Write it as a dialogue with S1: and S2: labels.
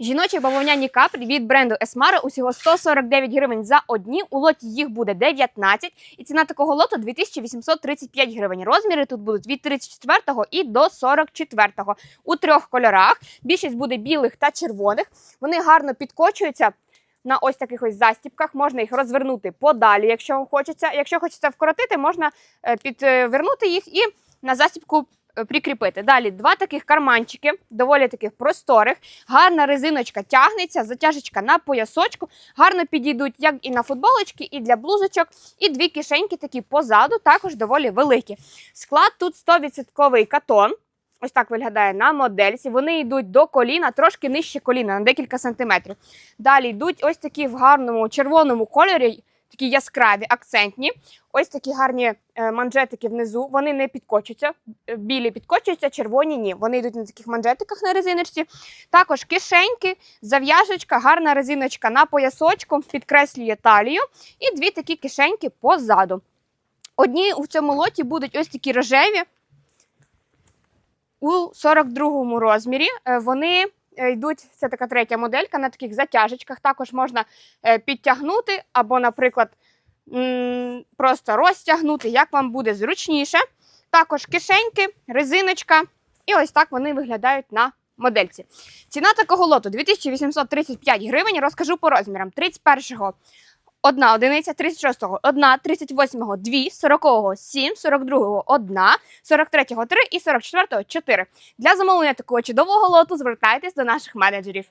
S1: Жіночі бавовняні каплі від бренду Esmara усього 149 гривень за одні. У лоті їх буде 19. І ціна такого лоту 2835 гривень. Розміри тут будуть від 34 і до 44 у трьох кольорах. Більшість буде білих та червоних. Вони гарно підкочуються. На ось таких ось застіпках можна їх розвернути подалі, якщо хочеться. Якщо хочеться вкоротити, можна е, підвернути їх і на застіпку прикріпити. Далі два таких карманчики, доволі таких просторих. Гарна резиночка тягнеться, затяжечка на поясочку. Гарно підійдуть як і на футболочки, і для блузочок. І дві кишеньки такі позаду, також доволі великі. Склад тут 100% катон. Ось так виглядає на модельці. Вони йдуть до коліна, трошки нижче коліна, на декілька сантиметрів. Далі йдуть ось такі в гарному червоному кольорі, такі яскраві, акцентні. Ось такі гарні е, манжетики внизу. Вони не підкочуються. Е, Білі підкочуються, червоні ні. Вони йдуть на таких манжетиках на резиночці. Також кишеньки, зав'яжечка, гарна резиночка на поясочку, підкреслює талію. І дві такі кишеньки позаду. Одні у цьому лоті будуть ось такі рожеві. У 42-му розмірі Е, вони Е, йдуть, це така третя моделька на таких затяжечках. Також можна е, підтягнути або, наприклад, просто розтягнути, як вам буде зручніше. Також кишеньки, резиночка. І ось так вони виглядають на модельці. Ціна такого лоту 2835 гривень. Розкажу по розмірам. 31 1 одиниця, 36-го 1, 38-го 2, 40-го 7, 42-го 1, 43-го 3 і 44-го 4. Для замовлення такого чудового лоту звертайтесь до наших менеджерів.